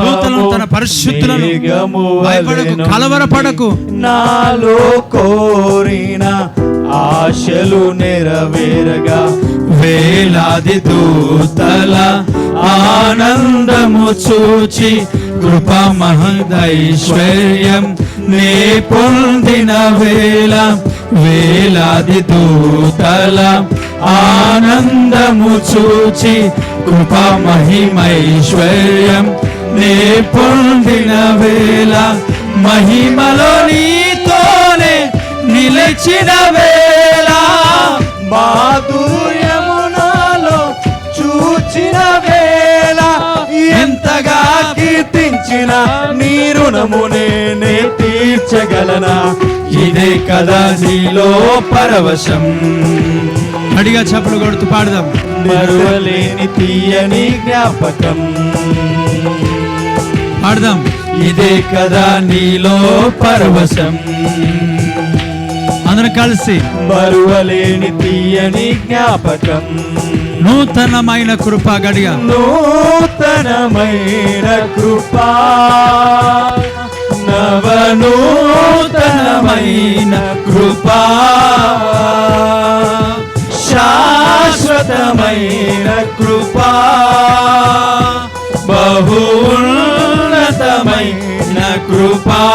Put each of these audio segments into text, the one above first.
దూతలను తన పరిశుద్ధులను భయపడకు కలవరపడకు. నాలో కోరిన ఆశలు నెరవేరగా వేలాది దూతల ఆనందము చూచి కృప మహదైశ్వర్యం నే పొందిన వేళ వేలాది దూతల ఆనందము చూచి కృప మహిమైశ్వర్యం. నే పొందిన వేళ మహిమలో నీతోనే నిలిచిన వేళ. మాధుర్య కీర్తించిన నీ రుణము నేనే తీర్చగలనా? ఇదే కదా నీలో పరవశం. అడిగా చప్పుడు కొడుతూ పాడదాం. మరువలేని తీయని జ్ఞాపకం. పాడదాం. ఇదే కదా నీలో పరవశం. అందరం కలిసి మరువలేని తీయని జ్ఞాపకం. నూతనమైన కృప గడిగా. నూతనమైన కృపా. నవనూతనమైన కృపా. శాశ్వతమైన కృపా. బహున్నతమైన కృపా.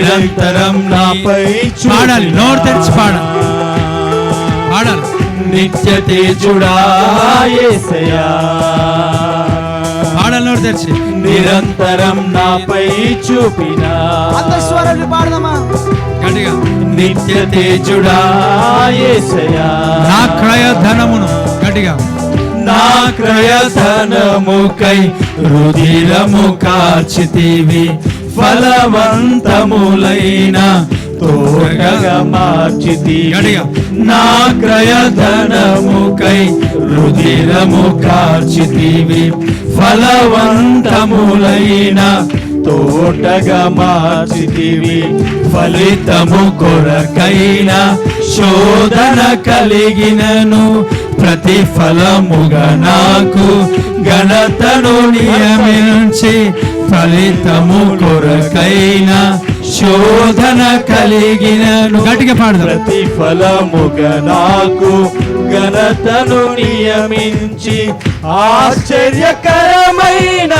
నిరంతరం నాపై పాడాలి, నోరు తెరిచి పాడాలి. పాడాలి. నిత్య తేజుడా యేసయ్యా పాడాలి నోరు తెరిచి నిరంతరం నాపై చూపిన. గట్టిగా. నిత్య తేజుడా యేసయ్యా నా క్రయ ధనమును గట్టిగా. నా క్రయధనముకై రుధిరము కార్చితివి ఫలవంతములైన తోరగా గట్టిగా. నా క్రయధనముకై రుధిరము కార్చితివి ఫలవంతములైన తోటగా మార్చితివి. ఫలితము కొరకైన శోధన కలిగినను. ప్రతిఫలముగా నాకు ఘనతను నియమించి. ఫలితము కొరకైన శోధన కలిగినను. గట్టిగా పాడదాం. ప్రతిఫలముగా నాకు ఘనతను నియమించి. ఆశ్చర్యకరమైన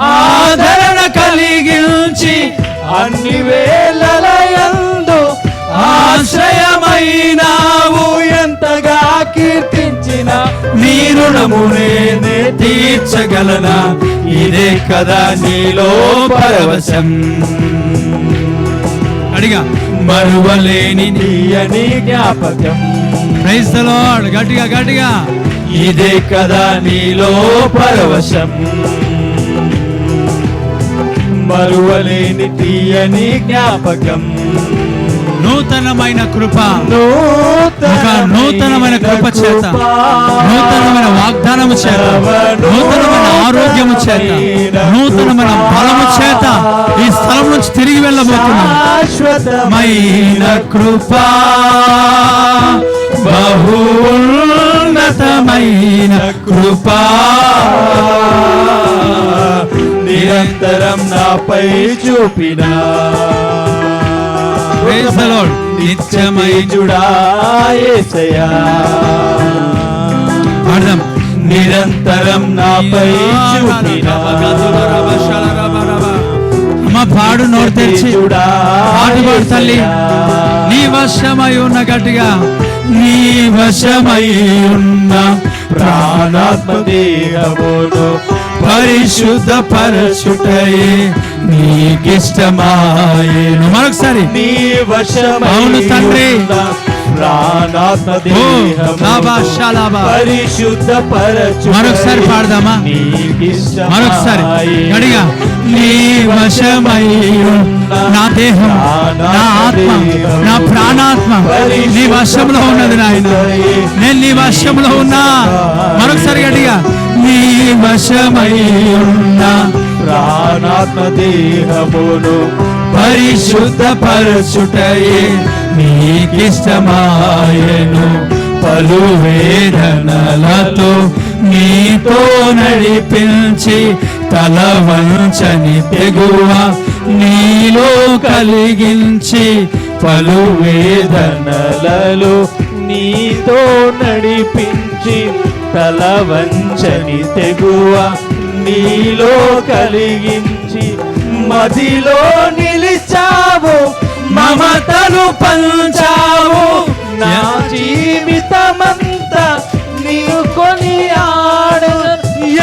ఆదరణ కలిగించి అన్ని వేళలయందు ఆశ్రయమైనావు. ఎంతగా కీర్తించిన నీ రుణము నేనే తీర్చగలనా? ఇదే కదా నీలో పరవశం. అడిగా. మరువలేని తీయని జ్ఞాపకం. ప్రైజ్ ద లార్డ్ గట్టిగా గట్టిగా. ఇదే కదా నీలో పరవశం. మరువలేని తీయని జ్ఞాపకం. నూతనమైన కృప. నూతనమైన కృప చేత. నూతనమైన వాగ్దానము చేత. నూతనమైన ఆరోగ్యము చేత. నూతనమైన బలము చేత ఈ స్థలం నుంచి తిరిగి వెళ్ళబోతున్నాం. శాశ్వతమైన కృపా. బహున్నతమైన కృపా. నిరంతరం నాపై చూపిన Praise the Lord. నిత్యమై చూడాయేసయా పాడదాం నిరంతరం నాపై చూపిన అమ్మ పాడు నోరు తెరిచి పాడు పాడు తల్లి నీ వశమై ఉన్న గట్టిగా నీ వశమై ఉన్న ప్రాణాత్మ దేహమును పరిశుద్ధ పరచుటయే నీకిష్టమాయేను. మరొకసారి. నీ వశమై అవును తండ్రి. మరొకసారి పాడదామా? మరొకసారి. గడిగా నీ వశమై ఉన్న నా దేహం నా ఆత్మ నా ప్రాణాత్మ నీ వశంలో ఉన్నది నాయన. నేను నీ వశంలో ఉన్నా. మరొకసారి గట్టిగా. నీ వశమై ఉన్న ప్రాణాత్మ దేహమును పరిశుద్ధ నీకిష్టమాయను. పలు వేదనలతో నీతో నడిపించి తల వంచని తెగువ నీలో కలిగించి పలు వేదనలలో నీతో నడిపించి తల వంచని తెగువ నీలో కలిగించి మదిలో నిలిచావు మమతను పంచావు. నా జీవితమంతా నీవు కొని ఆడ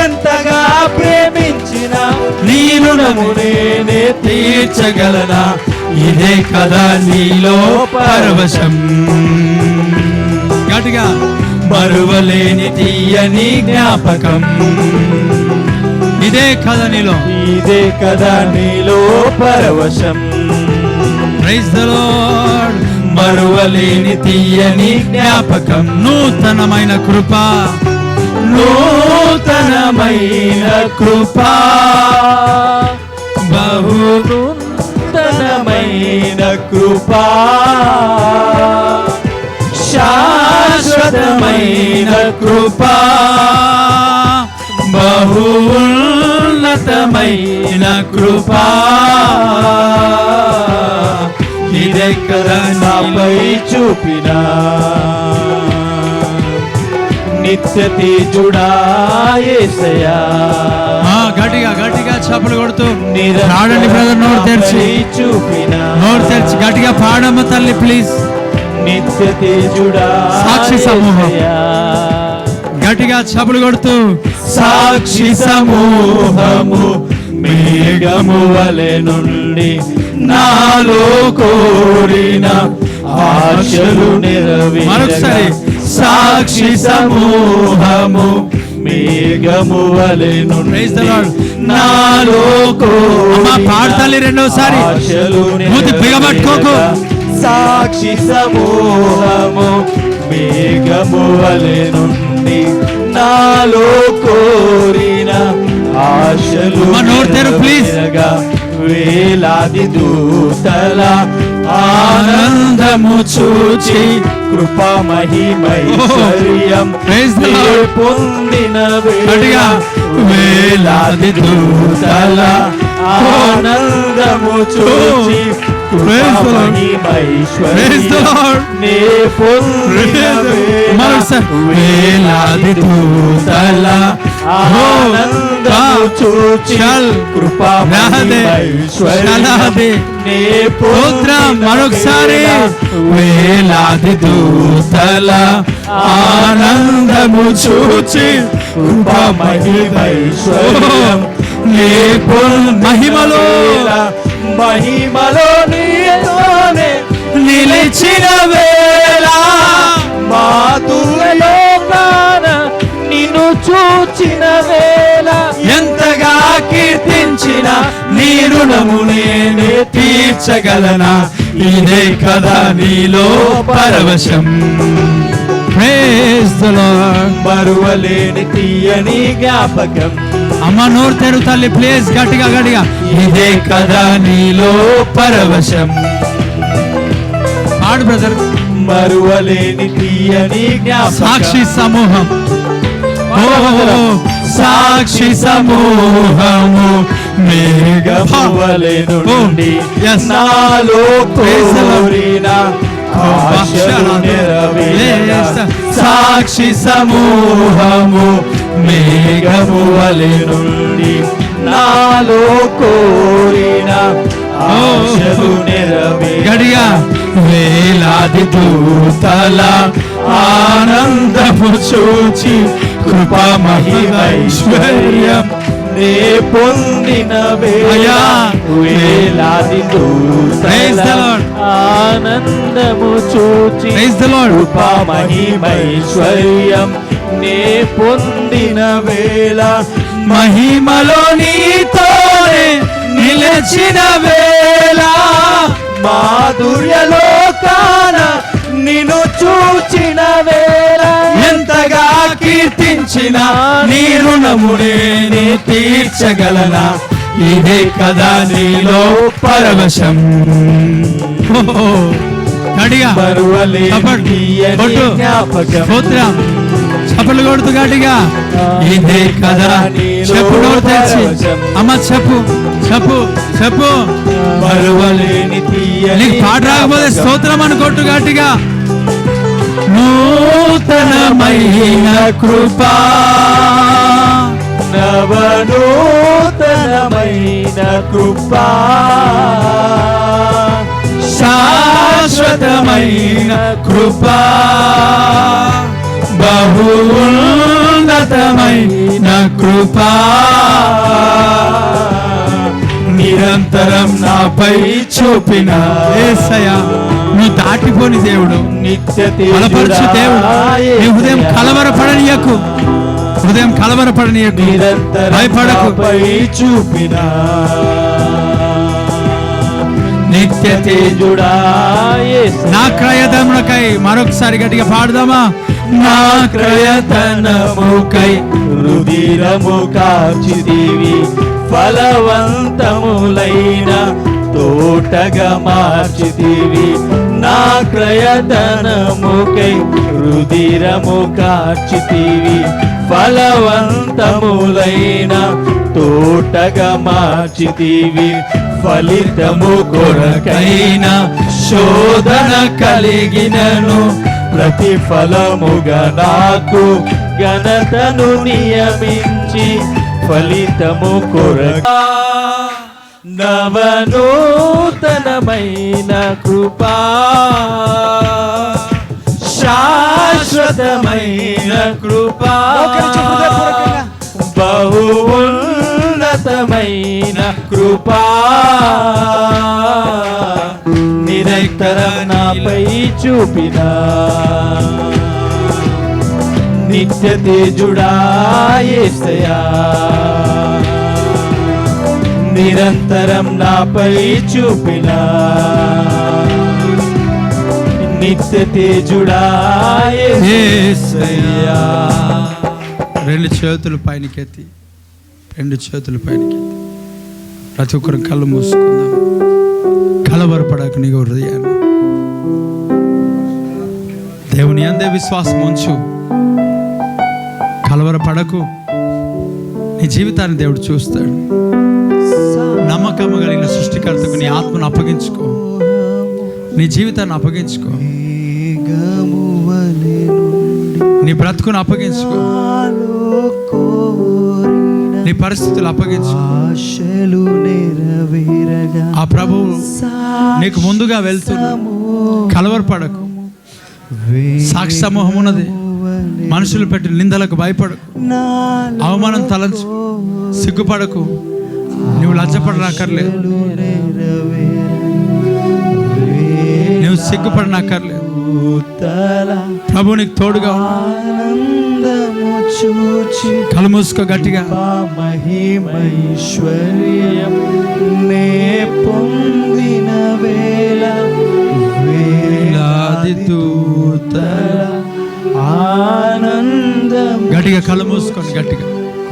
ఎంతగా ప్రేమించిన నీ రుణము నేనే తీర్చగలనా? ఇదే కదా నీలో పరవశం. గట్టిగా మరువలేని తీయని జ్ఞాపకం. ఇదే కదా నీలో. ఇదే కదా నీలో పరవశం. ప్రైజ్ ద లార్డ్ మరువలేని తీయని జ్ఞాపకం. నూతనమైన కృప. నూతనమైన కృప. బహు నూతనమైన కృపా. శాశ్వతమైన కృప. బహు ఉన్నతమైన కృప. ఇదే కదా నాపై చూపిన నిత్య గట్టిగా గట్టిగా చప్పలు కొడుతూ. పాడండి బ్రదర్ నోరు తెరిచి. చూపిన నోరు తెరిచి గట్టిగా పాడమ్మ తల్లి ప్లీజ్ నిత్య తేజుడా సాక్షి సమూహం. గట్టిగా చప్పలు కొడుతూ సాక్షి సమూహము మేఘము వలె నుండి నాలో కోరిన ఆశలు మరొకసారి. నెరవేరగా సాక్షి సమూహము మేఘము వలె నుండి. నాలో కోరిన పాడు తల్లి రెండోసారి. మూతి బిగబట్టుకోకు. సాక్షి సమూహము మేఘము వలె నుండి నాలో కోరిన ఆశలు. నెరవేరగా వేలాది దూతల ఆనందము చూచి కృప మహిమైశ్వర్యం Praise the Lord. పొందిన. వేలాది దూతల ఆనందము చూచి వేలాది దూతల ఆనందము చూచి చల్. కృప. నే పొందిన మరొకసారి వేలాది దూతల ఆనందము చూచి కృప మహిమైశ్వర్యం నీ పొల్- మహిమలో. మహిమలో నీతోనే నిలిచిన వేళ మాతులలో ప్రాణ నిన్ను చూచిన వేళ ఎంతగా కీర్తించిన నీ రుణము నేనే తీర్చగలనా? ఇదే కదా నీలో పరవశం. మరువలేని తీయని జ్ఞాపకం. అమ్మ నోరు తెరు తల్లి ప్లీజ్ గట్టిగా గట్టిగా. ఇదే కదా నీలో పరవశం. ఆడు బ్రదర్. మరువలేని తీయని సాక్షి సమూహం. సాక్షి సమూహము. నాలో. కోరిన సాక్షి సమూహము. మేఘము వలె నుండి నాలో కోరిన ఆశలు నెరవేరగా. గడిగా వేలాది దూతల ఆనందము చూచి కృప మహిమైశ్వర్యం నే పొందిన. వేలాది. ఆనందము చూచి కృపా మహిమైశ్వర్యం నే పొందిన వేళ మహిమలో నీతోనే నిలిచిన వేళ మాధుర్యలో కాన నిన్ను చూచిన వేళ ఎంతగా కీర్తించిన నీ రుణము నేనే తీర్చగలనా? ఇదే కదా నీలో పరవశం. గడిగా మరువలేని చప్పట్లు. కొడుతూ గట్టిగా ఇదే కదా చెప్పు నోరు తెరిచి. అమ్మ చెప్పు చెప్పు చెప్పు. నీకు పాట రాకపోతే స్తోత్రం అని కొట్టు గట్టిగా నూతనమైన కృపా. నవనూతనమైన కృపా. శాశ్వతమైన కృపా. బహు ఉన్నతమైన కృపా. నిరంతరం నాపై చూపిన నువ్వు దాటిపోని దేవుడు నిత్య బలపరచు దేవుడు. నీ హృదయం కలవరపడనీయకు హృదయం కలవరపడనీయకు భయపడకు. చూపిన. నిత్య తేజుడా. నా క్రయధములకై మరొకసారి గట్టిగా పాడదామా? నా క్రయధనముకై రుధిరము కార్చిదివి ఫలవంతములైన తోటగా మార్చితివి నా క్రయధనముకై రుధిరము కార్చితివి ఫలవంతములైన తోటగా మార్చితివి ఫలితము కొరకైన శోధన కలిగినను ప్రతిఫలముగా నాకు ఘనతను నియమించి ఫలితము కొరక నవనూతనమైన కృపా శాశ్వతమైన కృపా. బహు ఉన్నతమైన కృపా. నిరంతరం నాపై చూపిన నిత్య తేజుడాయేసయా నిరంతరం నాపై చూపిన నిత్య తేజుడాయేసయా రెండు చేతులు పైనకెత్తి. రెండు చేతులు పైనకెత్తి ప్రతి ఒక్కరు కళ్ళు మూసుకుందాం. కలవరపడక నీ హృదయాన్ని. దేవుని అందే విశ్వాసం ఉంచు. కలవరపడకు. నీ జీవితాన్ని దేవుడు చూస్తాడు. నమ్మకము కలిగిన సృష్టికర్తకు నీ ఆత్మను అప్పగించుకో. నీ జీవితాన్ని అప్పగించుకో. నీ బ్రతుకును అప్పగించుకో. నీ పరిస్థితులు అప్పగించుకో ఆశలు నెరవేరగా ఆ ప్రభువు నీకు ముందుగా వెళ్తున్నా. కలవరపడకు. సాక్షి సమూహం ఉన్నది మనుషులు పెట్టిన నిందలకు భయపడకు అవమానం తలంచు. సిగ్గుపడకు. నువ్వు లజ్జపడనక్కర్లేదు. నువ్వు సిగ్గుపడనక్కర్లేదు. ప్రభు నీకు తోడుగా. ఆనందము చూచి కళ్ళు మూసుకో గట్టిగా మహిమైశ్వర్యం. నే పొందిన వేళ వేలాది దూతల ఆనందం గట్టిగా కళ్ళు మూసుకోండి గట్టిగా.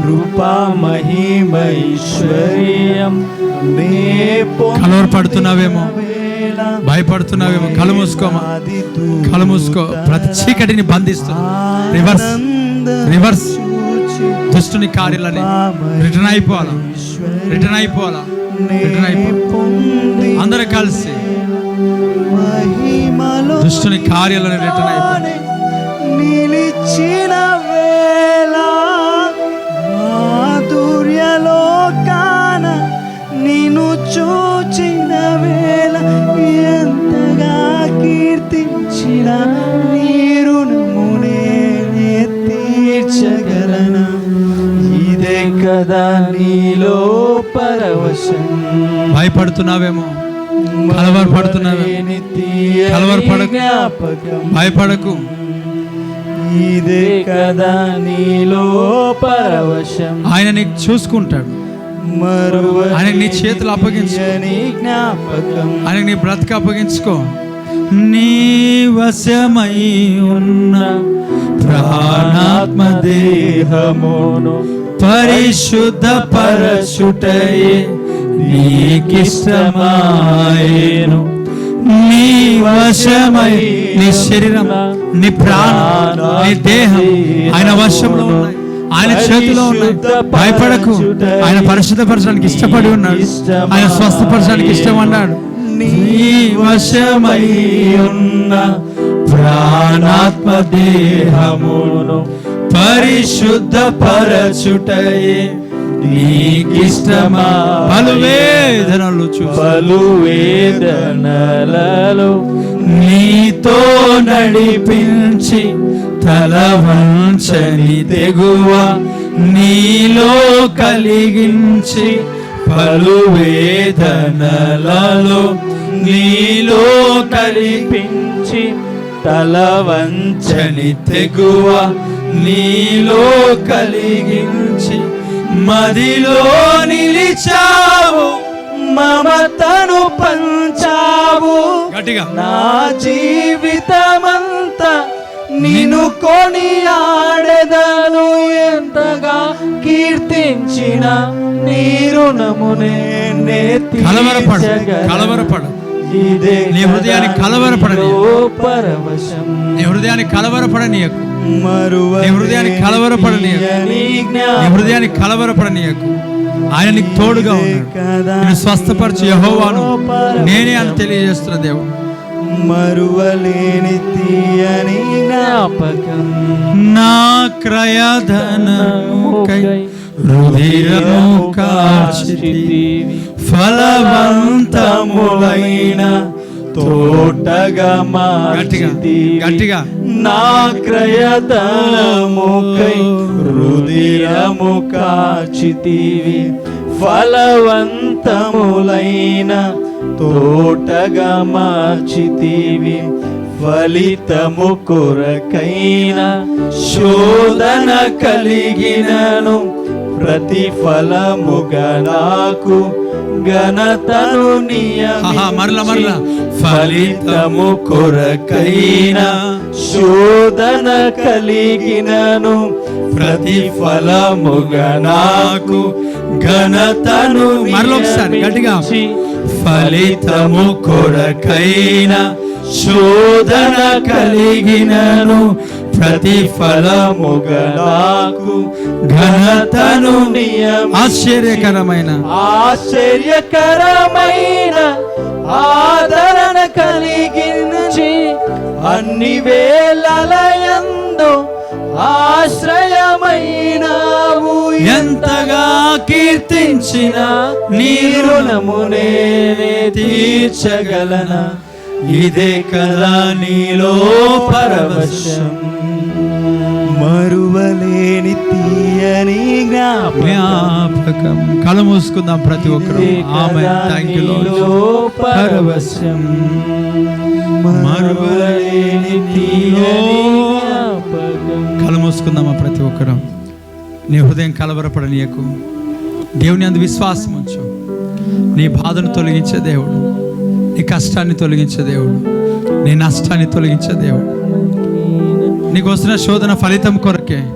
కృపా మహిమైశ్వర్యం. నే కలవరపడుతున్నావేమో. భయపడుతున్నావేమో కళ్ళు మూసుకోమా కళ్ళు మూసుకో ప్రతి చీకటిని బంధిస్తున్నా రివర్స్ రివర్స్ దుష్టుని కార్యాలని రిటర్న్ అయిపోవాలా? రిటర్న్ అయిపోవాలా? రిటర్న్ అయిపోవాలి? అందరూ కలిసి దుష్టుని కార్యాలని రిటర్న్ అయిపోవాలి కదా నీలో పరవశం. భయపడుతున్నావేమో? కలవరపడుతున్నావే కలవరపడకు. జ్ఞాపకం. భయపడకు. ఇదే కదా నీలో పరవశం. ఆయన నీకు చూసుకుంటాడు. ఆయన నీ చేతులు అప్పగించు. నీ జ్ఞాపకం. ఆయన నీ బ్రతుకు అప్పగించుకో. నీ వశమై ఉన్న ప్రాణాత్మ దేహమును పరిశుద్ధ పరచుటయే నీకిష్టమాయను. నీ వశమై నీ శరీరం నీ ప్రాణం నీ దేహం ఆయన వశంలో ఉన్నాయి. ఆయన చేతిలో ఉన్నాయి. భయపడకు. ఆయన పరిశుద్ధపరచడానికి ఇష్టపడి ఉన్నాడు. ఆయన స్వస్థపరచడానికి ఇష్టమన్నాడు నీ వశమై ఉన్న ప్రాణాత్మ దేహమును పరిశుద్ధ పరచుటయే నీకిష్టమా? పలు వేదనలు చూ పలు వేదనలలో నీతో నడిపించి తల వంచని తెగువ నీలో కలిగించి పలు వేదనలలో నీలో కలిపించి తల వంచని చని తెగువ నీలో కలిగించి మదిలో నిలిచావు మమతను పంచావు. నా జీవితమంతా నిన్ను కొని ఆడెదను ఎంతగా కీర్తించిన నీ రుణమునే కలవరపడు. కలవరపడు. ఇదే నీ హృదయాన్ని కదా కలవరపడని నీలో పరవశం. నీ హృదయాన్ని కలవరపడనీయకు మరువలేని నీ హృదయాన్ని కలవరపడనీయకు. నీ హృదయాన్ని కలవరపడనీయకు. ఆయన నీకు తోడుగా ఉన్నాడు. నేను స్వస్థపరిచి యహోవాను. నేనే అని తెలియజేస్తున్న దేవుడు. మరువలేని తీయని జ్ఞాపకం. నా క్రయధనముకై రుధిరము కార్చితివి ఫలవంతములైన తోటగా మార్చితివి. గట్టిగా. నా క్రయధనముకై రుధిరము కాచితివి. ఫలవంతములైన తోటగా మార్చితివి. ఫలితము కొరకైన శోధన కలిగినను ప్రతిఫలముగా నాకు ఘనతను మరల మరల. ఫలితము కొరకైన శోధన కలిగినను ప్రతిఫలముగా నాకు ఘనతను మరలొకసారి గట్టిగా. ఫలితము కొరకైన శోధన కలిగినను ప్రతిఫలముగా నాకు ఘనతను ఆశ్చర్యకరమైన ఆశ్చర్యకరమైన ఆదరణ కలిగించి అన్ని వేళలయందు ఆశ్రయమైనావు. ఎంతగా కీర్తించిన నీ రుణమునే తీర్చగలన? ఇదే కదా నీలో పరవశం. మరువలేని తీయని జ్ఞాపకం. కళ మూసుకుందాం ప్రతి ఒక్కరు. ఆమె థ్యాంక్ యూ పరవశం. మరువలేని తీయని జ్ఞాపకం. కళ మూసుకుందామా ప్రతి ఒక్కరు? నీ హృదయం కలవరపడనీయకు. దేవుని అందు విశ్వాసం ఉంచు. నీ బాధను తొలగించే దేవుడు. నీ కష్టాన్ని తొలగించే దేవుడు. నీ నష్టాన్ని తొలగించే దేవుడు. నీకు వస్తున్న శోధన ఫలితం కొరకే.